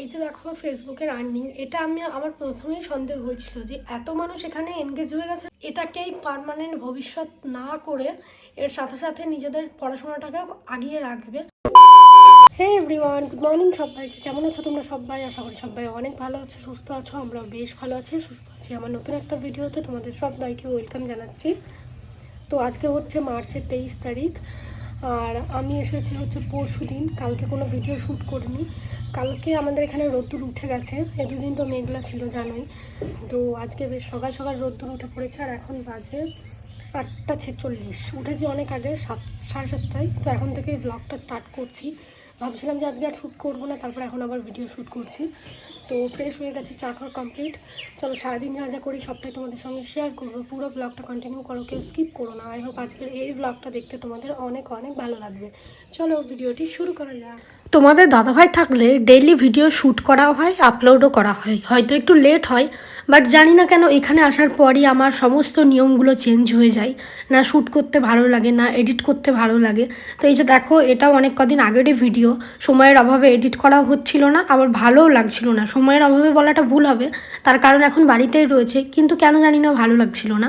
এই যে দেখো ফেসবুকের আর্নিং এটা আমি, আমার প্রথমেই সন্দেহ হয়েছিল যে এত মানুষ এখানে এনগেজ হয়ে গেছে, এটাকেই পার্মানেন্ট ভবিষ্যৎ না করে এর সাথে সাথে নিজেদের পড়াশোনাটাকে আগিয়ে রাখবে। হে এভরিওয়ান গুড মর্নিং সবাইকে, কেমন আছো তোমরা সবাই? আশা করি সবাই অনেক ভালো আছো, সুস্থ আছো আমরা বেশ ভালো আছি, সুস্থ আছি। আমার নতুন একটা ভিডিওতে তোমাদের সবাইকে ওয়েলকাম জানাচ্ছি। তো আজকে হচ্ছে মার্চের তেইশ তারিখ আর আমি এসেছি হচ্ছে পরশু দিন কালকে কোনো ভিডিও শ্যুট করিনি। কালকে আমাদের এখানে রোদ্দুর উঠে গেছে এই দুদিন তো মেঘলা ছিল, জানোই। তো আজকে বেশ সকাল সকাল রোদ্দুর উঠে পড়েছে, আর এখন বাজে আটটা ছেচল্লিশ। উঠেছি অনেক আগে, সাত, সাড়ে সাতটায়। তো এখন থেকে ব্লগটা স্টার্ট করছি। ভাবছিলাম যে আজকে আর শ্যুট করব না, তারপর এখন আবার ভিডিও শ্যুট করছি। তো ফ্রেশ হয়ে গেছে, চা খাওয়া কমপ্লিট চলো সারাদিন যা যা করি, সবটাই তোমাদের সঙ্গে শেয়ার করব। পুরো ব্লগটা কন্টিনিউ করো, কেউ স্কিপ করো না। আই হোপ আজকের এই ব্লগটা দেখতে তোমাদের অনেক অনেক ভালো লাগবে। চলো ভিডিওটি শুরু করা যাক। তোমাদের দাদাভাই থাকলে ডেইলি ভিডিও শ্যুট করা হয় আপলোডও করা হয়। হয়তো একটু লেট হয় বাট জানি না কেন এখানে আসার পরই আমার সমস্ত নিয়মগুলো চেঞ্জ হয়ে যায়। না শ্যুট করতে ভালো লাগে, না এডিট করতে ভালো লাগে। তো এই যে দেখো, এটাও অনেক কদিন আগেরই ভিডিও সময়ের অভাবে এডিট করাও হচ্ছিল না, আবার ভালোও লাগছিল না। সময়ের অভাবে বলাটা ভুল হবে, তার কারণ এখন বাড়িতেই রয়েছে, কিন্তু কেন জানি না ভালো লাগছিল না।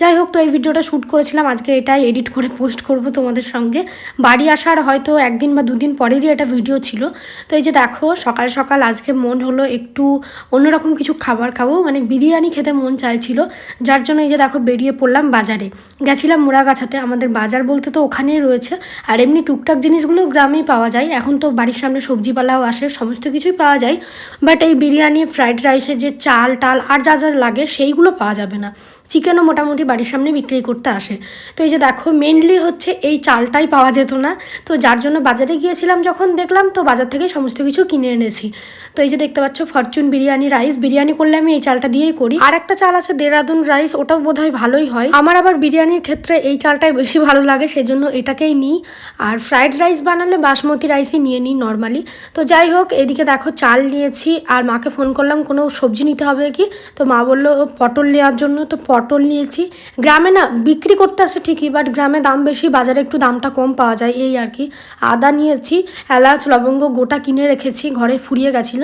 যাই হোক, তো এই ভিডিওটা শ্যুট করেছিলাম, আজকে এটাই এডিট করে পোস্ট করব তোমাদের সঙ্গে। বাড়ি আসার হয়তো একদিন বা দুদিন পরেরই এটা ভিডিও ছিল। তো এই যে দেখো, সকাল সকাল আজকে মন হলো একটু অন্যরকম কিছু খাবার খাব মানে বিরিয়ানি খেতে মন চাইছিল, যার জন্য এই যে দেখো বেরিয়ে পড়লাম বাজারে। গেছিলাম মুড়াগাছাতে, আমাদের বাজার বলতে তো ওখানেই রয়েছে। আর এমনি টুকটাক জিনিসগুলো গ্রামেই পাওয়া যায়। এখন তো বাড়ির সামনে সবজিপালাও আসে, সমস্ত কিছুই পাওয়া যায়। বাট এই বিরিয়ানি ফ্রাইড রাইসের যে চাল, টাল, আর যা যা লাগে, সেইগুলো পাওয়া যাবে না। চিকেনও মোটামুটি বাড়ির সামনে বিক্রি করতে আসে। তো এই যে দেখো মেনলি হচ্ছে এই চালটাই পাওয়া যেত না। তো যার জন্য বাজারে গিয়েছিলাম যখন দেখলাম, তো বাজার থেকে সমস্ত কিছু কিনে এনেছি। তো এই যে দেখতে পাচ্ছ ফরচুন বিরিয়ানি রাইস বিরিয়ানি করলে আমি এই চালটা দিয়েই করি। আর একটা চাল আছে দেরাদুন রাইস, ওটাও বোধহয় ভালোই হয়। আমার আবার বিরিয়ানির ক্ষেত্রে এই চালটাই বেশি ভালো লাগে, সেজন্য এটাকেই নিই। আর ফ্রাইড রাইস বানালে বাসমতি রাইসই নিয়ে নিই নর্মালি। তো যাই হোক, এদিকে দেখো চাল নিয়েছি, আর মাকে ফোন করলাম, কোনো সবজি নিতে হবে কি? তো মা বলল পটল নেওয়ার জন্য তো পটল নিয়েছি। গ্রামে না, বিক্রি করতে আসে ঠিকই বাট গ্রামে দাম বেশি, বাজারে একটু দামটা কম পাওয়া যায়, এই আর কি। আদা নিয়েছি, এলাচ, লবঙ্গ, গোটা কিনে রেখেছি, ঘরে ফুরিয়ে গেছিল।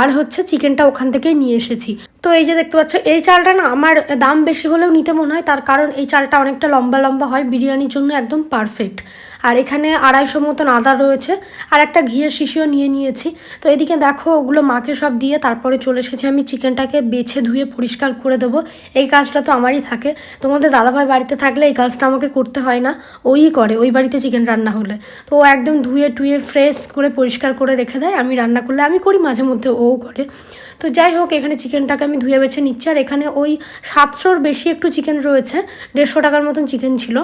আর হচ্ছে চিকেনটা ওখান থেকেই নিয়ে এসেছি। তো এই যে দেখতে পাচ্ছ, এই চালটা না আমার দাম বেশি হলেও নিতে মনে হয়, তার কারণ এই চালটা অনেকটা লম্বা লম্বা হয়, বিরিয়ানির জন্য একদম পারফেক্ট আর এখানে আড়াইশো মতন আদা রয়েছে, আর একটা ঘিয়ের শিশিও নিয়ে নিয়েছি। তো এদিকে দেখো, ওগুলো মাকে সব দিয়ে তারপরে চলে এসেছি আমি চিকেনটাকে বেছে ধুয়ে পরিষ্কার করে দেবো। এই কাজটা তো আমারই থাকে। তোমাদের দাদাভাই বাড়িতে থাকলে এই কাজটা আমাকে করতে হয় না, ওই করে, ওই বাড়িতে চিকেন রান্না হলে। তো ও একদম ধুয়ে টুয়ে ফ্রেশ করে পরিষ্কার করে রেখে দেয়, আমি রান্না করলে আমি করি মাঝে মধ্যে ও করে। তো যাই হোক, এখানে চিকেনটাকে আমি ধুয়ে বেছে নিচ্ছি, আর এখানে ওই সাতশোর বেশি একটু চিকেন রয়েছে, দেড়শো টাকার মতন চিকেন ছিল।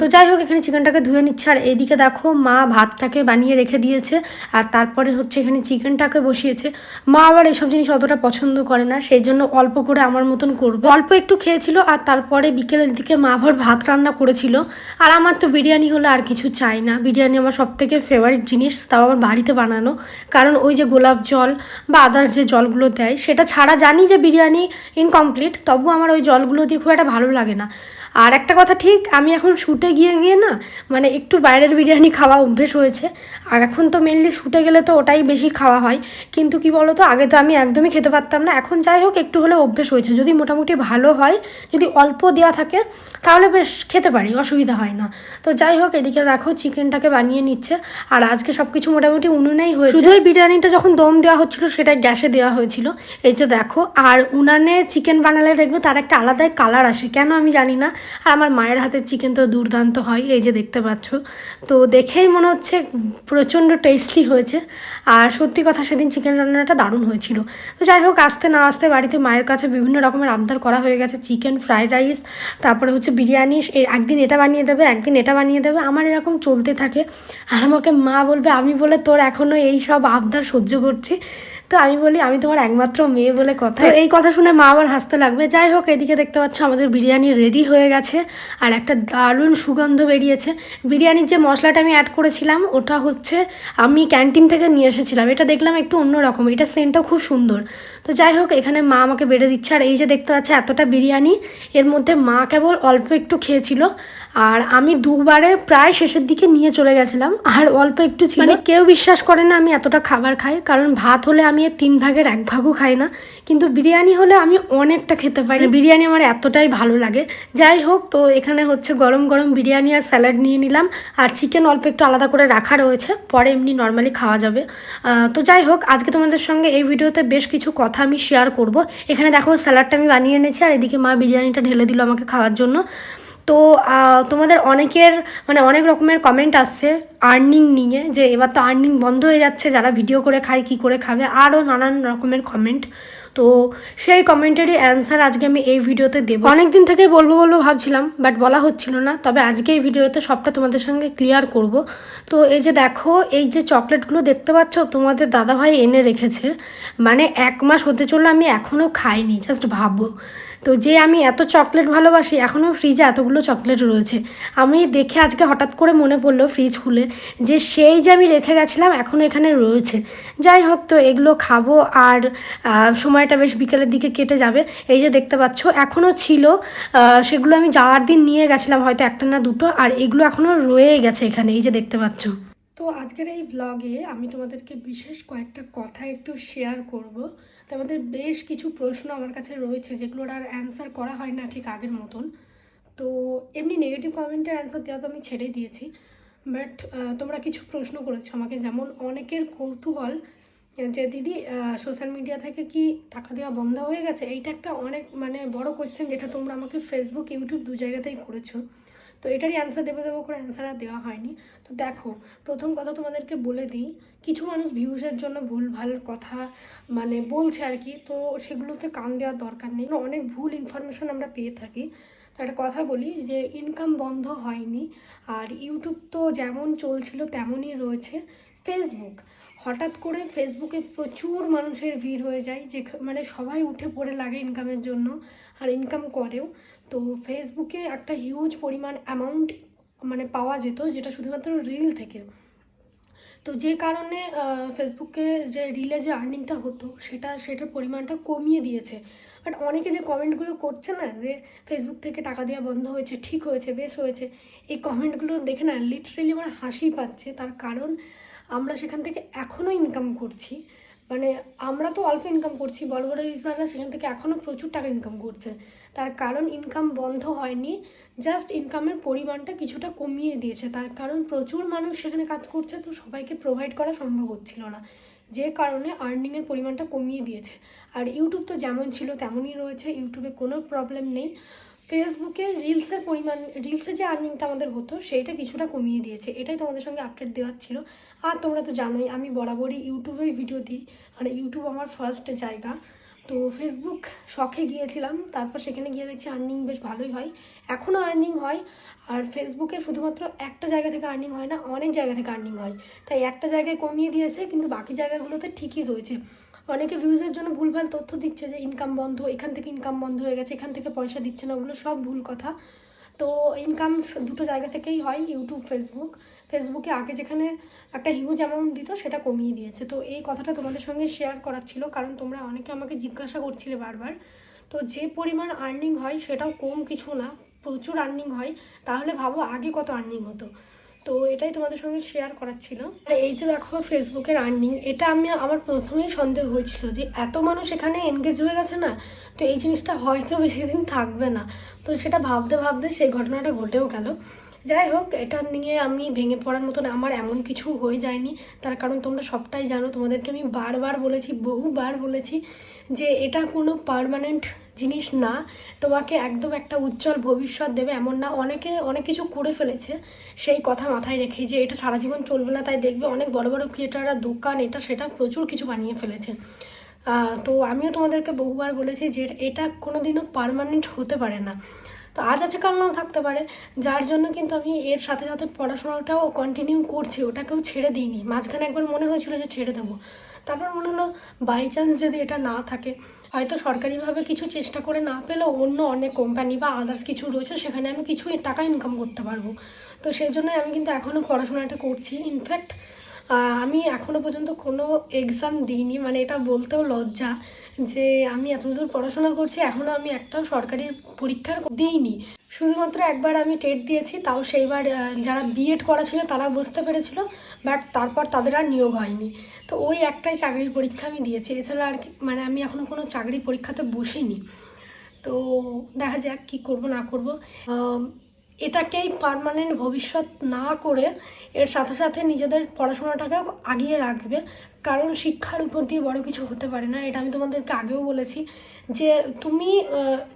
তো যাই হোক, এখানে চিকেনটাকে ধুয়ে নিচ্ছে আর এইদিকে দেখো মা ভাতটাকে বানিয়ে রেখে দিয়েছে আর তারপরে হচ্ছে এখানে চিকেনটাকে বসিয়েছে। মা আবার এসব জিনিস অতটা পছন্দ করে না, সেই জন্য অল্প করে আমার মতন করবে। অল্প একটু খেয়েছিল আর তারপরে বিকেলের দিকে মা আবার ভাত রান্না করেছিল। আর আমার তো বিরিয়ানি হলে আর কিছু চাই না। বিরিয়ানি আমার সব থেকে ফেভারিট জিনিস, তাও আবার বাড়িতে বানানো। কারণ ওই যে গোলাপ জল বা আদার্স যে জলগুলো দেয়, সেটা ছাড়া জানি যে বিরিয়ানি ইনকমপ্লিট তবু আমার ওই জলগুলো দিয়ে খুব একটা ভালো লাগে না। আর একটা কথা, ঠিক, আমি এখন শুটে গিয়ে গিয়ে না মানে একটু বাইরের বিরিয়ানি খাওয়া অভ্যেস হয়েছে। আর এখন তো মেনলি শুটে গেলে তো ওটাই বেশি খাওয়া হয়। কিন্তু কি বলো তো আগে তো আমি একদমই খেতে পারতাম না। এখন যাই হোক, একটু হলে অভ্যেস হয়েছে। যদি মোটামুটি ভালো হয়, যদি অল্প দেওয়া থাকে, তাহলে বেশ খেতে পারি, অসুবিধা হয় না। তো যাই হোক, এদিকে দেখো, চিকেনটাকে বানিয়ে নিচ্ছে। আর আজকে সব কিছু মোটামুটি উনুনেই হয়েছে। শুধু ওই বিরিয়ানিটা যখন দম দেওয়া হচ্ছিল, সেটা গ্যাসে দেওয়া হয়েছিল। এই যে দেখো, আর উনানে চিকেন বানালে দেখবে তার একটা আলাদাই কালার আসে। কেন আমি জানি না। আর আমার মায়ের হাতের চিকেন তো দুর্দান্ত হয়, এই যে দেখতে পাচ্ছ। তো দেখেই মনে হচ্ছে প্রচণ্ড টেস্টি হয়েছে। আর সত্যি কথা সেদিন চিকেন রান্নাটা দারুণ হয়েছিল। তো যাই হোক, আসতে না আসতে বাড়িতে মায়ের কাছে বিভিন্ন রকমের আবদার করা হয়ে গেছে। চিকেন ফ্রাইড রাইস তারপরে হচ্ছে বিরিয়ানি একদিন এটা বানিয়ে দেবে, একদিন এটা বানিয়ে দেবে। আমার এরকম চলতে থাকে। আর আমাকে মা বলবে, আমি বলে তোর এখনও এই সব আবদার সহ্য করছি। তো আমি বলি, আমি তোমার একমাত্র মেয়ে বলে কথা। এই কথা শুনে মা আবার হাসতে লাগবে। যাই হোক, এদিকে দেখতে পাচ্ছ আমাদের বিরিয়ানি রেডি হয়ে গেছে আর একটা দারুণ সুগন্ধ বেরিয়েছে। বিরিয়ানির যে মশলাটা আমি অ্যাড করেছিলাম, ওটা হচ্ছে আমি ক্যান্টিন থেকে নিয়ে এসেছিলাম। এটা দেখলাম একটু অন্যরকম এটা সেন্টটাও খুব সুন্দর। তো যাই হোক, এখানে মা আমাকে বেড়ে দিচ্ছে। আর এই যে দেখতে পাচ্ছে, এতটা বিরিয়ানি, এর মধ্যে মা কেবল অল্প একটু খেয়েছিল। আর আমি দুবারে প্রায় শেষের দিকে নিয়ে চলে গেছিলাম। আর অল্প একটু ছিল। মানে কেউ বিশ্বাস করে না আমি এতটা খাবার খাই কারণ ভাত হলে আমি এর তিন ভাগের এক ভাগও খাই না। কিন্তু বিরিয়ানি হলে আমি অনেকটা খেতে পারি। বিরিয়ানি আমার এতটাই ভালো লাগে। যাই হোক তো এখানে হচ্ছে গরম গরম বিরিয়ানি আর স্যালাড নিয়ে নিলাম। আর চিকেন অল্প একটু আলাদা করে রাখা রয়েছে। পরে এমনি নর্মালি খাওয়া যাবে। তো যাই হোক আজকে তোমাদের সঙ্গে এই ভিডিওতে বেশ কিছু কথা আমি শেয়ার করব। এখানে দেখো স্যালাডটা আমি বানিয়ে এনেছি। আর এদিকে মা বিরিয়ানিটা ঢেলে দিল আমাকে খাওয়ার জন্য। তো তোমাদের অনেকের মানে অনেক রকমের কমেন্ট আসছে আর্নিং নিয়ে, যে এবার তো আর্নিং বন্ধ হয়ে যাচ্ছে, যারা ভিডিও করে খায়, কি করে খাবে, আরও নানান রকমের কমেন্ট তো সেই কমেন্টেরই অ্যান্সার আজকে আমি এই ভিডিওতে দেবো। অনেক দিন থেকে বলব বলব ভাবছিলাম বাট বলা হচ্ছিল না। তবে আজকে এই ভিডিওতে সবটা তোমাদের সঙ্গে ক্লিয়ার করব। তো এই যে দেখো এই যে চকলেটগুলো দেখতে পাচ্ছ তোমাদের দাদাভাই এনে রেখেছে। মানে এক মাস হতে চলল আমি এখনও খাইনি জাস্ট ভাবো তো যে আমি এত চকলেট ভালোবাসি এখনও ফ্রিজে এতগুলো চকলেট রয়েছে। আমি দেখে আজকে হঠাৎ করে মনে পড়ল ফ্রিজ খুলে যে সেই যে আমি রেখে গেছিলাম এখনও এখানে রয়েছে। যাই হোক তো এগুলো খাব আর আহ, সময়টা বেশ বিকেলের দিকে কেটে যাবে। এই যে দেখতে পাচ্ছ এখনও ছিল সেগুলো আমি যাওয়ার দিন নিয়ে গেছিলাম, হয়তো একটা না দুটো, আর এগুলো এখনও রয়ে গেছে এখানে, এই যে দেখতে পাচ্ছ। তো আজকের এই ভ্লগে আমি তোমাদেরকে বিশেষ কয়েকটা কথা একটু শেয়ার করব। তো আমাদের বেশ কিছু প্রশ্ন আমার কাছে রয়েছে, যেগুলোর আর অ্যান্সার করা হয় না ঠিক আগের মতন। তো এমনি নেগেটিভ কমেন্টের অ্যান্সার দেওয়া তো আমি ছেড়েই দিয়েছি। বাট তোমরা কিছু প্রশ্ন করেছ আমাকে, যেমন অনেকের কৌতূহল যে দিদি সোশ্যাল মিডিয়া থেকে কি টাকা দেওয়া বন্ধ হয়ে গেছে? এইটা একটা অনেক মানে বড় কোয়েশ্চেন যেটা তোমরা আমাকে ফেসবুক ইউটিউব দু জায়গাতেই করেছ। তো এটারই অ্যান্সার দেবো দেবো করে অ্যান্সার আর দেওয়া হয়নি। তো দেখো, প্রথম কথা তোমাদেরকে বলে দিই, কিছু মানুষ ভিউজের জন্য ভুলভাল কথা মানে বলছে আর কি, তো সেগুলোতে কান দেওয়ার দরকার নেই। অনেক ভুল ইনফরমেশন আমরা পেয়ে থাকি। তো একটা কথা বলি যে ইনকাম বন্ধ হয়নি, আর ইউটিউব তো যেমন চলছিল তেমনই রয়েছে। ফেসবুক হঠাৎ করে ফেসবুকে প্রচুর মানুষের ভিড় হয়ে যায়, যে মানে সবাই উঠে পড়ে লাগে ইনকামের জন্য আর ইনকাম করেও। তো ফেসবুকে একটা হিউজ পরিমাণ অ্যামাউন্ট মানে পাওয়া যেত, যেটা শুধুমাত্র রিল থেকে। তো যে কারণে ফেসবুকে যে রিলে যে আর্নিংটা হতো, সেটা, সেটার পরিমাণটা কমিয়ে দিয়েছে। বাট অনেকে যে কমেন্টগুলো করছে না, যে ফেসবুক থেকে টাকা দেওয়া বন্ধ হয়েছে, ঠিক হয়েছে, বেশ হয়েছে, এই কমেন্টগুলো দেখে না লিটারেলি আমার হাসি পাচ্ছে। তার কারণ আমরা সেখান থেকে এখনও ইনকাম করছি। মানে আমরা তো অল্প ইনকাম করছি, বড় বড় ইউজাররা সেখান থেকে এখনও প্রচুর টাকা ইনকাম করছে। তার কারণ ইনকাম বন্ধ হয়নি জাস্ট ইনকামের পরিমাণটা কিছুটা কমিয়ে দিয়েছে। তার কারণ প্রচুর মানুষ সেখানে কাজ করছে, তো সবাইকে প্রোভাইড করা সম্ভব হচ্ছিল না। যে কারণে আর্নিংয়ের পরিমাণটা কমিয়ে দিয়েছে। আর ইউটিউব তো যেমন ছিল, তেমনই রয়েছে। ইউটিউবে কোনো প্রবলেম নেই। ফেসবুকে রিলসের পরিমাণ রিলসে যে আর্নিংটা আমাদের হতো, সেইটা কিছুটা কমিয়ে দিয়েছে। এটাই তোমাদের সঙ্গে আপডেট দেওয়ার ছিল। আর তোমরা তো জানোই, আমি বরাবরই ইউটিউবেই ভিডিও দিই। আর ইউটিউব আমার ফার্স্ট জায়গা। তো ফেসবুক শখে গিয়েছিলাম, তারপর সেখানে গিয়ে দেখছি আর্নিং বেশ ভালোই হয়। এখনও আর্নিং হয়। আর ফেসবুকে শুধুমাত্র একটা জায়গা থেকে আর্নিং হয় না, অনেক জায়গা থেকে আর্নিং হয়। তাই একটা জায়গায় কমিয়ে দিয়েছে, কিন্তু বাকি জায়গাগুলোতে ঠিকই রয়েছে। অনেকে ভিউজের জন্য ভুলভাল তথ্য দিচ্ছে যে ইনকাম বন্ধ, এখান থেকে ইনকাম বন্ধ হয়ে গেছে, এখান থেকে পয়সা দিচ্ছে না, ওগুলো সব ভুল কথা। তো ইনকাম দুটো জায়গা থেকেই হয় ইউটিউব ফেসবুক ফেসবুকে আগে যেখানে একটা হিউজ অ্যামাউন্ট দিত, সেটা কমিয়ে দিয়েছে। তো এই কথাটা তোমাদের সঙ্গে শেয়ার করার ছিল, কারণ তোমরা অনেকে আমাকে জিজ্ঞাসা করছিলে বারবার। তো যে পরিমাণ আর্নিং হয়, সেটাও কম কিছু না, প্রচুর আর্নিং হয়, তাহলে ভাবো আগে কত আর্নিং হতো। তো এটাই তোমাদের সঙ্গে শেয়ার করার ছিল। আর এই যে দেখো ফেসবুকের আর্নিং এটা আমি আমার প্রথমেই সন্দেহ হয়েছিল যে এত মানুষ এখানে এনগেজ হয়ে গেছে না, তো এই জিনিসটা হয়তো বেশি দিন থাকবে না। তো সেটা ভাবতে ভাবতে সেই ঘটনাটা ঘটেও গেল। যাই হোক, এটা নিয়ে আমি ভেঙে পড়ার মতন আমার এমন কিছু হয়ে যায়নি। তার কারণ তোমরা সবটাই জানো, তোমাদেরকে আমি বারবার বলেছি, বহুবার বলেছি যে এটা কোনো পার্মানেন্ট জিনিস না, তোমাকে একদম একটা উজ্জ্বল ভবিষ্যৎ দেবে এমন না। অনেকে, অনেক কিছু করে ফেলেছে, সেই কথা মাথায় রেখে যে এটা সারা জীবন চলবে না, তাই দেখবে অনেক বড় বড় ক্রিয়েটাররা দোকান, এটা সেটা প্রচুর কিছু বানিয়ে ফেলেছে। তো আমিও তোমাদেরকে বহুবার বলেছি যে এটা কোনো দিনও পারমানেন্ট হতে পারে না। তো আজ আছে কাল নাও থাকতে পারে। যার জন্য কিন্তু আমি এর সাথে সাথে পড়াশোনাটাও কন্টিনিউ করছি, ওটাকেও ছেড়ে দিইনি। মাঝখানে একবার মনে হয়েছিল যে ছেড়ে দেবো। তারপর মনে হলো বাই চান্স যদি এটা না থাকে, হয়তো সরকারিভাবে কিছু চেষ্টা করে না পেলেও অন্য অনেক কোম্পানি বা আদার্স কিছু রয়েছে, সেখানে আমি কিছু টাকা ইনকাম করতে পারব। তো সেই জন্যই আমি কিন্তু এখনও পড়াশোনাটা করছি। ইনফ্যাক্ট আমি এখনও পর্যন্ত কোনো এক্সাম দিইনি মানে এটা বলতেও লজ্জা যে আমি এতদূর পড়াশোনা করছি এখনও আমি একটাও সরকারি পরীক্ষার দিইনি। শুধুমাত্র একবার আমি টেট দিয়েছি, তাও সেইবার যারা বিএড করা ছিল তারা বুঝতে পেরেছিল, বাট তারপর তাদের আর নিয়োগ হয়নি। তো ওই একটাই চাকরির পরীক্ষা আমি দিয়েছি, এছাড়া আর কি মানে আমি এখনও কোনো চাকরির পরীক্ষাতে বসিনি। তো দেখা যাক কী করব না করব। এটাকেই পার্মানেন্ট ভবিষ্যৎ না করে এর সাথে সাথে নিজেদের পড়াশোনাটাকেও আগিয়ে রাখবে। কারণ শিক্ষার উপর দিয়ে বড় কিছু হতে পারে না। এটা আমি তোমাদেরকে আগেও বলেছি যে তুমি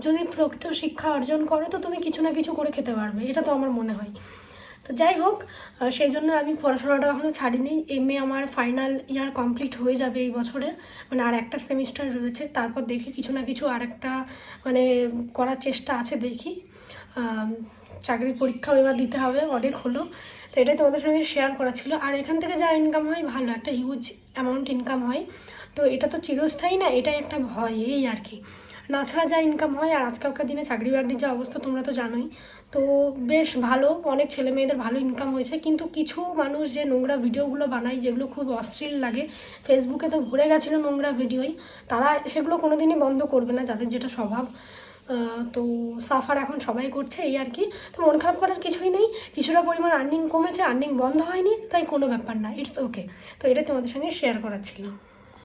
যদি প্রকৃত শিক্ষা অর্জন করো, তো তুমি কিছু না কিছু করে খেতে পারবে। এটা তো আমার মনে হয়। তো যাই হোক সেই জন্য আমি পড়াশোনাটা এখনও ছাড়িনি। এম এ আমার ফাইনাল ইয়ার কমপ্লিট হয়ে যাবে এই বছরে। মানে আর একটা সেমিস্টার রয়েছে। তারপর দেখি কিছু না কিছু আর একটা মানে করার চেষ্টা আছে দেখি। আম, চাকরির পরীক্ষাও এবার দিতে হবে অনেক হলো। তো এটাই তোমাদের সঙ্গে শেয়ার করা ছিল। আর এখান থেকে যা ইনকাম হয় ভালো একটা হিউজ অ্যামাউন্ট ইনকাম হয়। তো এটা তো চিরস্থায়ী না এটাই একটা ভয় এই আর কি। না ছাড়া যা ইনকাম হয় আর আজকালকার দিনে চাকরি বাকরির যা অবস্থা তোমরা তো জানোই। তো বেশ ভালো অনেক ছেলে মেয়েদের ভালো ইনকাম হয়েছে। কিন্তু কিছু মানুষ যে নোংরা ভিডিওগুলো বানায় যেগুলো খুব অশ্লীল লাগে ফেসবুকে তো ভরে গেছিল নোংরা ভিডিওই তারা সেগুলো কোনোদিনই বন্ধ করবে না যাদের যেটা স্বভাব। তো সাফার এখন সবাই করছে এই আর কি। তো মন খারাপ করার কিছুই নেই। কিছুটা পরিমাণ আর্নিং কমেছে আর্নিং বন্ধ হয়নি, তাই কোনো ব্যাপার না ইটস ওকে তো এটা তোমাদের সঙ্গে শেয়ার করার ছিল।